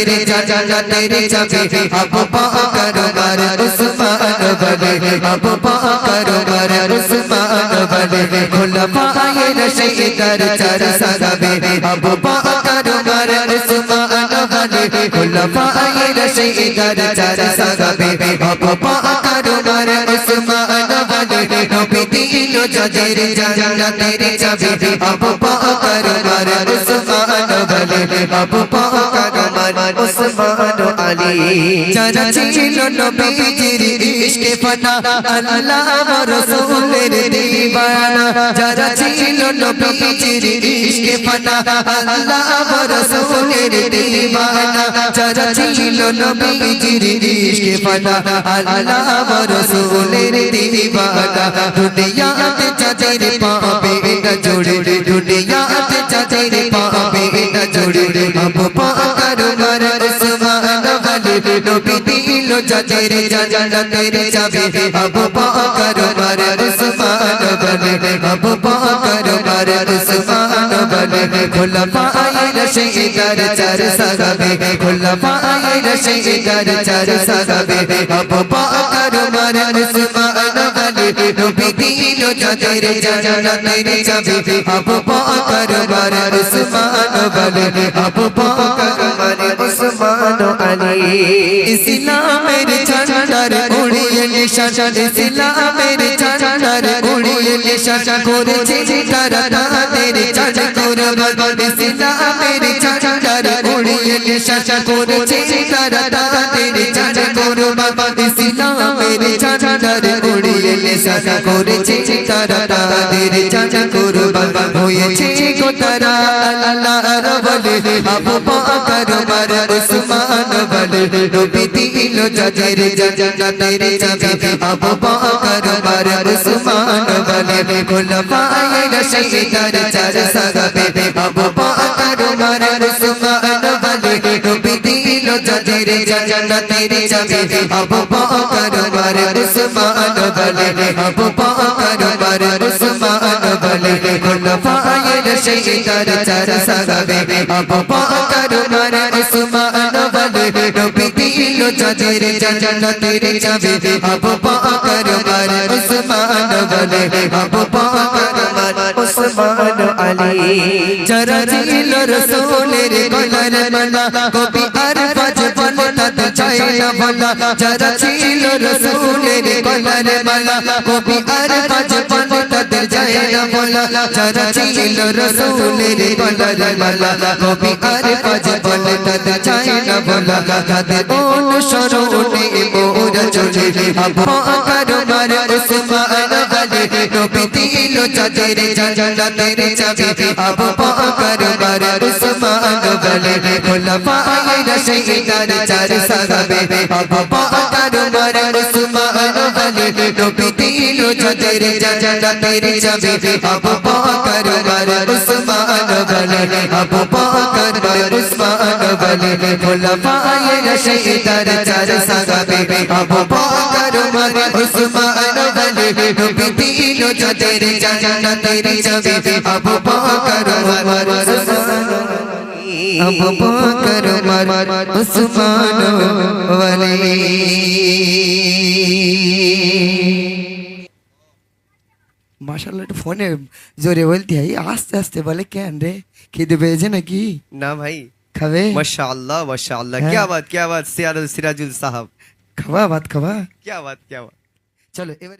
যাদের জান্নাতের চাবি আবু বকর উমর উসমান ওয়ালি আবু বকর উমর উসমান ওয়ালি খুলফায়ে রশিদার চার সরবে আবু বকর উমর উসমান ওয়ালি খুলফায়ে রশিদার চার সরবে আবু বকর উমর উসমান ওয়ালি নবী দিল যাদের জান্নাতের চাবি আবু বকর উমর উসমান ওয়ালি আবু বকর উমর উসমান আলী যারা ছিল নবীজির ইশকে ফানা আল্লাহ ওয়া রাসূলের দিবানা যারা ছিল নবীজির ইশকে ফানা আল্লাহ ওয়া রাসূলের দিবানা যারা ছিল নবীজির ইশকে ফানা আল্লাহ ওয়া রাসূলের দিবানা দুনিয়াতে যাদের পাবে দিল যাদের জান্নাতের চাবি। আবু বকর উমর উসমান ওয়ালি আবু বকর উমর উসমান ওয়ালি খুলফায়ে রশিদার চার সাহাবে খুলফায়ে রশিদার চার সাহাবে আবু বকর উমর উসমান ওয়ালি নবী দিল যাদের জান্নাতের চাবি। আবু বকর উমর উসমান ওয়ালি আবু বকর ইসলামের ঝান্ডার উড়িয়ে নিশান, ইসলামের ঝান্ডার উড়িয়ে নিশান করেছে তারা তাদের চাঁদ কুরবান ইসলামের ঝান্ডার উড়িয়ে নিশান করেছে তারা তাদের চাঁদ কুরবান ইসলামের ঝান্ডার উড়িয়ে নিশান করেছে তারা তাদের চাঁদ কুরবান হয়েছে গো তারা আল্লাহর বলে, আবু যাদের জান্নাতের চাবি আবু বকর উমর উসমান বলে খুলফায়ে রশিদার চার সাহাবে আবু বকর উমর উসমান বলে নবী দিল যাদের জান্নাতের চাবি আবু বকর উমর উসমান বলে আবু বকর উমর উসমান বলে খুলফায়ে রশিদার চার সাহাবে আবু বকর উমর উসমান বলে যাদের জান্নাতের চাবি আবু বকর উমর উসমান বলে আবু বকর উমর উসমান মালা, কবি আর বাজবন তাতে চায় না বলা। যারা ছিল রাসূলের গলার মালা, কবি আর বাজবন তাতে চায় না বলা। যারা ছিল রাসূলের গলার মালা, কবি আর তাতে বলা তাদের অনুসরণে মোরা চলে আবু বকর উসমান আলী নবী দিল যাদের জান্নাতের চাবি আবু বকর উসমান বলে খুলফায়ে রাশিদার চার সাহাবে আবু বকর উসমান বলে নবী দিল যাদের জান্নাতের চাবি আবু বকর উসমান বলে আবু বকর উমর উসমান বলে খুলফায়ে রাশিদার চার সাহাবে আবু বকর উমর উসমান বলে নবী দিল যাদের জান্নাতের চাবি আবু বকর উমর আবু বকর উমর উসমান ওয়ালি মাসাল্লাহ একটু ফোনে জোরে বলতে হয়। আস্তে আস্তে বলে কেন রে? খিদে পেয়েছে নাকি? না ভাই। খাবে? মাশাআল্লাহ মাশাআল্লাহ। হ্যাঁ। কি আবাদ কি আবাদ? সিরাজুল সাহাব। খাওয়া বাদ খাওয়া কি আবাদ কি আবাদ? চলো এবার